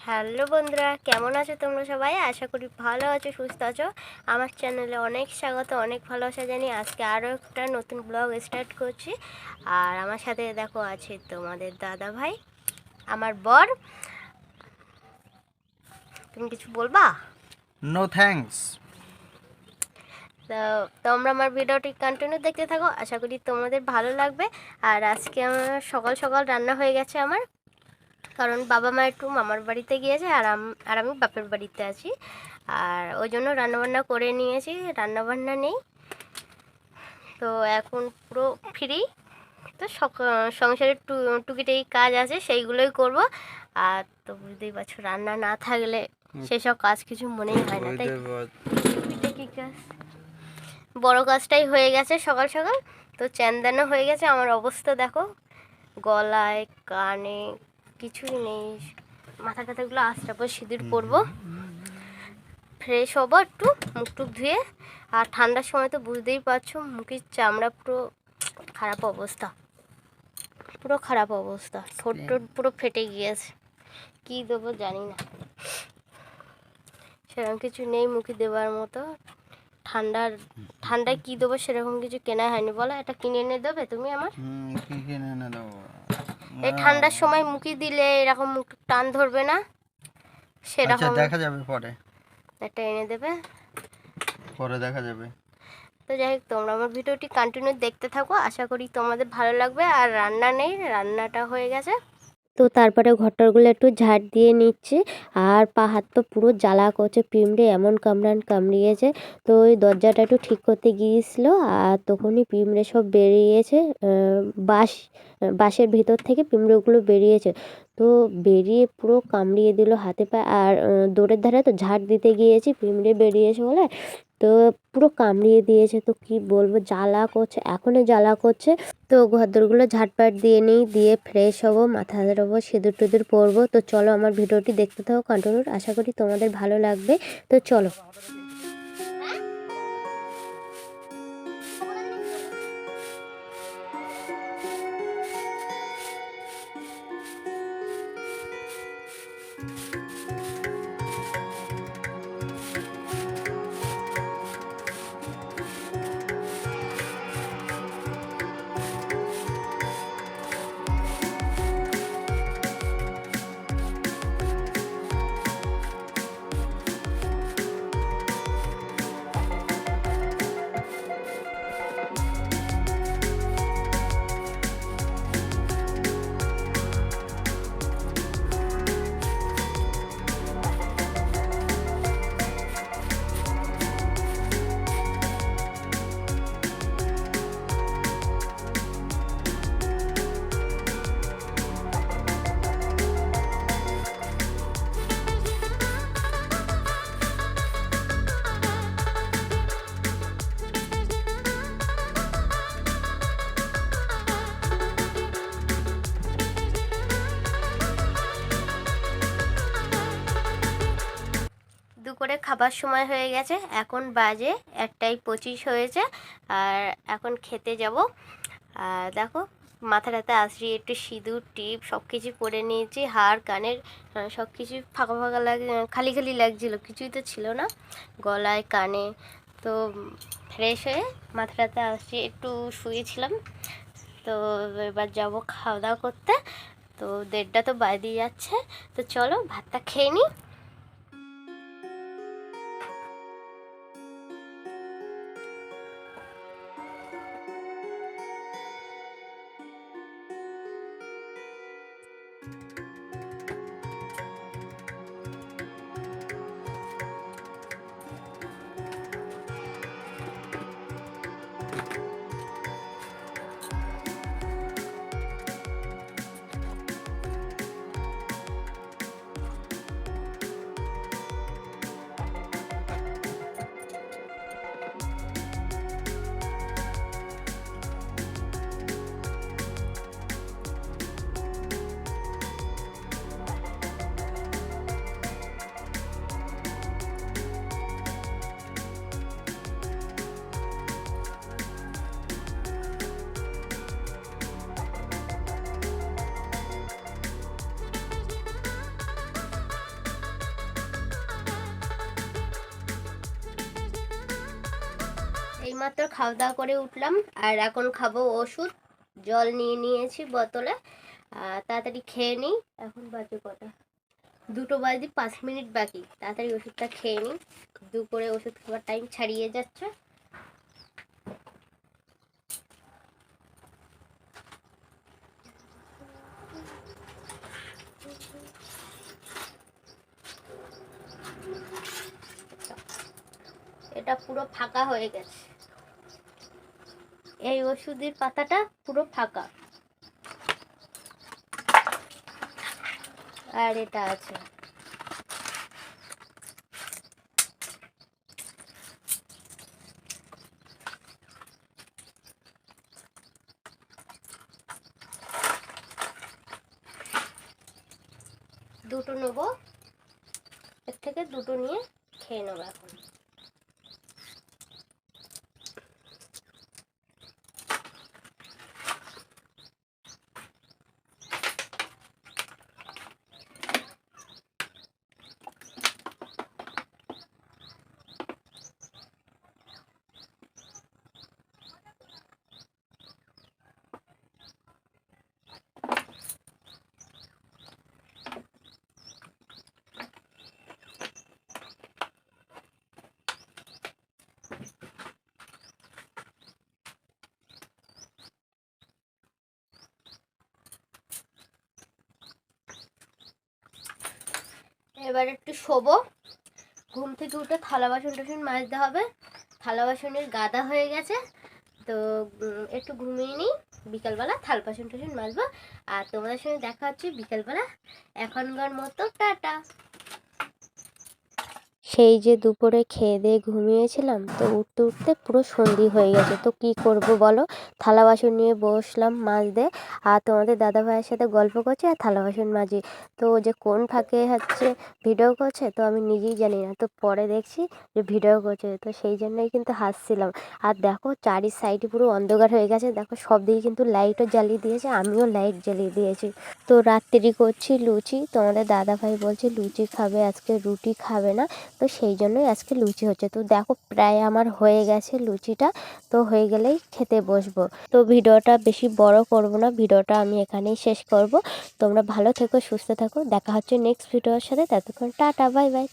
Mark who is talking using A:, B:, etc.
A: Hello বন্ধুরা কেমন আছো তোমরা সবাই? আশা করি ভালো আছো সুস্থ আছো। আমার চ্যানেলে অনেক স্বাগত অনেক ভালোবাসা জানি আজকে আরও একটা নতুন ব্লগ স্টার্ট করছি। আর আমার সাথে দেখো আছে তোমাদের দাদা ভাই আমার বর। তুমি কিছু বলবা?
B: নো থ্যাঙ্কস
A: তো তোমরা আমার ভিডিওটি কন্টিনিউ দেখতে থাকো আশা করি তোমাদের ভালো লাগবে। আর আজকে আমার সকাল সকাল রান্না হয়ে গেছে আমার। কারণ বাবা মা একটু মামার বাড়িতে গিয়েছে আর আর আমি বাপের বাড়িতে আছি। আর ওই জন্য রান্নাবান্না করে নিয়েছি রান্নাবান্না নেই। তো এখন পুরো ফ্রি তো সক- সংসারের টু টুকিটাকি কাজ আছে সেইগুলোই করব। আর তো বুঝতেই পারছ রান্না না থাকলে সেসব কাজ কিছু মনেই হয় না তাই টুকিটাকি কাজ। বড় কাজটাই হয়ে গেছে সকাল সকাল। তো চ্যান্দানো হয়ে গেছে আমার অবস্থা দেখো। গলায় কানে কিছুই নেই। মাথা টাথাগুলো আস্তে পর সিঁদুর পরবো। ফ্রেশ হব একটু মুখ টুক ধুয়ে। আর ঠান্ডার সময় তো বুঝতেই পারছ মুখের চামড়া পুরো খারাপ অবস্থা। পুরো খারাপ অবস্থা। ঠোঁট টোট পুরো ফেটে গিয়েছে। কী দেবো জানি না। সেরকম কিছু নেই মুখে দেওয়ার মতো। ঠান্ডার ঠান্ডায় কী দেবো সেরকম কিছু কেনা হয়নি। বলো এটা কিনে এনে দেবে তুমি আমার?
B: কি কিনে এনে দেবো?
A: এই ঠান্ডার সময় মুখে দিলে এরকম মুখ টান ধরবে না?
B: আচ্ছা
A: সেরকম
B: দেখা যাবে পরে।
A: এটা এনে দেবে।
B: পরে দেখা যাবে।
A: তো যাই হোক তোমরা আমার ভিডিওটি কন্টিনিউ দেখতে থাকো। আশা করি তোমাদের ভালো লাগবে। আর রান্না নেই রান্নাটা হয়ে গেছে। তো তারপরে ঘরটারগুলো একটু ঝাড় দিয়ে নিচ্ছে। আর পা হাত তো পুরো জ্বালা করছে, পিমড়ে এমন কামড়ান কামড়িয়েছে। তো ওই দরজাটা একটু ঠিক করতে গিয়েছিল আর তখনই পিমড়ে সব বেরিয়েছে বাঁশ, বাঁশের ভিতর থেকে পিমড়েগুলো বেরিয়েছে। তো বেরিয়ে পুরো কামড়িয়ে দিল হাতে পায়ে আর দৌড়ের ধারে তো ঝাড় দিতে গিয়েছি, পিমড়ে বেরিয়েছে বলে। তো পুরো কামড়িয়ে দিয়েছে, তো কি বলব, জ্বালা করছে এখনও জ্বালা করছে। তো ঘরদোরগুলো ঝাটপাট দিয়ে নিই, দিয়ে ফ্রেশ হব, মাথা ধরবো সিঁদুর টুদুর পরবো। তো চলো আমার ভিডিওটি দেখতে থাকো কন্টিনিউ আশা করি তোমাদের ভালো লাগবে। তো চলো। দুপুরে খাবার সময় হয়ে গেছে। এখন বাজে একটাই পঁচিশ হয়েছে আর এখন খেতে যাব। আর দেখো, মাথাটাতে আসরি একটু সিঁদুর, টিপ সব কিছু পরে নিয়েছি, হার, কানের সব কিছু ফাঁকা ফাঁকা লাগ খালি খালি লাগছিল, কিছুই তো ছিল না, গলায়, কানে। তো ফ্রেশ হয়ে মাথাটাতে আসছি, একটু শুয়েছিলাম। তো এবার যাব খাওয়া দাওয়া করতে। তো দেড়টা তো বাইরে যাচ্ছে। তো চলো ভাতটা খেয়ে নিই Thank you. এইমাত্র খাওয়া দাওয়া করে উঠলাম, আর এখন খাব ওষুধ। জল নিয়ে নিয়েছি বোতলে তাড়াতাড়ি খেয়ে নিই। এখন বাজে কটা? দুটো বাজে পাঁচ মিনিট বাকি। তাড়াতাড়ি ওষুধটা খেয়ে নিই। দুপুরে ওষুধ খাওয়ার টাইম ছাড়িয়ে যাচ্ছে। এটা পুরো ফাঁকা হয়ে গেছে। এই ওষুধের পাতাটা পুরো ফাঁকা। আর এটা আছে। দুটো নেব। এর থেকে দুটো নিয়ে খেয়ে নেব এখন। এবার একটু শোবো। ঘুম থেকে উঠে থালা বাসন টাসন মাজতে হবে। থালা বাসনের গাদা হয়ে গেছে। তো একটু ঘুমিয়ে নিই। বিকালবেলা থাল বাসন টাসন মাজবো। আর তোমাদের সঙ্গে দেখা হচ্ছে বিকালবেলা। এখনকার মতো টাটা। সেই যে দুপুরে খেয়ে দিয়ে ঘুমিয়েছিলাম, তো উঠতে উঠতে পুরো সন্ধি হয়ে গেছে। তো কি করব বলো? থালা বাসন নিয়ে বসলাম মাজতে আর তোমাদের দাদা ভাইয়ের সাথে গল্প করছে আর থালা বাসন মাজি। তো যে কোন ফাঁকে হচ্ছে ভিডিও করছে, তো আমি নিজেই জানি না। তো পরে দেখছি যে ভিডিও করছে, তো সেই জন্যই কিন্তু হাসছিলাম। আর দেখো চারি সাইডে পুরো অন্ধকার হয়ে গেছে। দেখো সব দিকে কিন্তু লাইটও জ্বালিয়ে দিয়েছে, আমিও লাইট জ্বালিয়ে দিয়েছি। তো রাত্রি করছি লুচি। তোমাদের দাদা ভাই বলছে, লুচি খাবে, আজকে রুটি খাবে না। তো সেই জন্যই আজকে লুচি হচ্ছে। তো দেখো, প্রায় আমার হয়ে গেছে লুচিটা। তো হয়ে গেলেই খেতে বসবো। তো ভিডিওটা বেশি বড় করব না, ভিডিওটা আমি এখানেই শেষ করব। তোমরা ভালো থেকো, সুস্থ থাকো। দেখা হচ্ছে নেক্সট ভিডিওর সাথে। ততক্ষণ টাটা, বাই বাই।